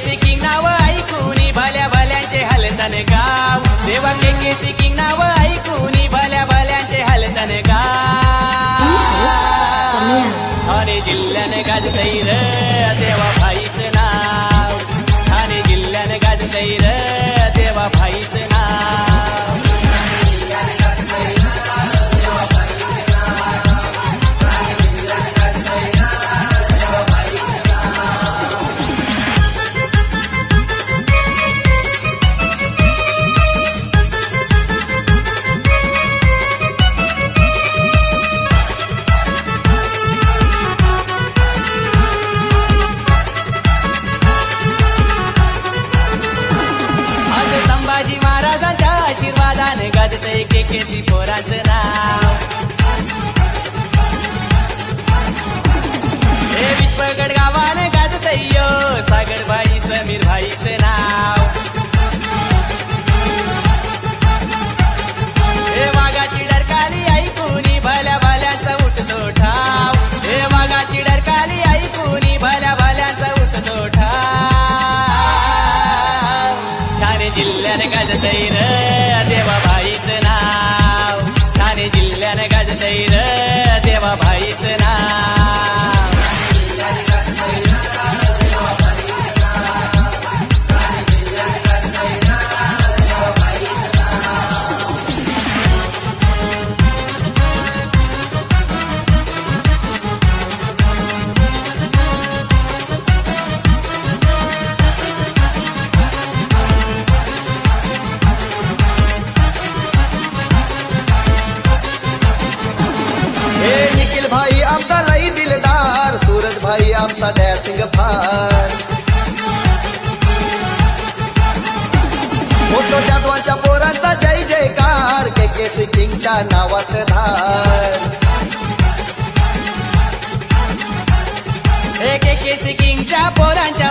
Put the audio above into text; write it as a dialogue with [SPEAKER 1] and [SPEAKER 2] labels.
[SPEAKER 1] के नाव ऐकून भल्या भल्यांचे हलतन गाव. देवा के के सिकिंग नाव ऐकून भल्या भल्यांचे हलतन गाव. अरे जिल्ह्याने गाजतई र देवा भाईच नाव. ठाणे जिल्ह्याने गाजतई र देवा भाईच आशीर्वादाने गाजतय के के सी पोराचं नाव. हे विश्वगड गावाने गाजतय यो सागड भाई समीर भाईचं नाव. हे वाघाची डरकाली ऐकूनी भल्या भल्यांचा उठतो ठाव. हे वाघाची डरकाली ऐकूनी भल्या भल्यांचा उठतो ठाव. ठाणे जिल्ह्याने गाजतय र. ठाणे जिल्ह्याने गाजतय देवा भाईच
[SPEAKER 2] ना आपका लई दिलदार, सूरज भाई आपका डैसिंग फार चा जादवाच्या सा जय जयकार के के सिटिंग चा नावत धार. के के सिंगच्या चा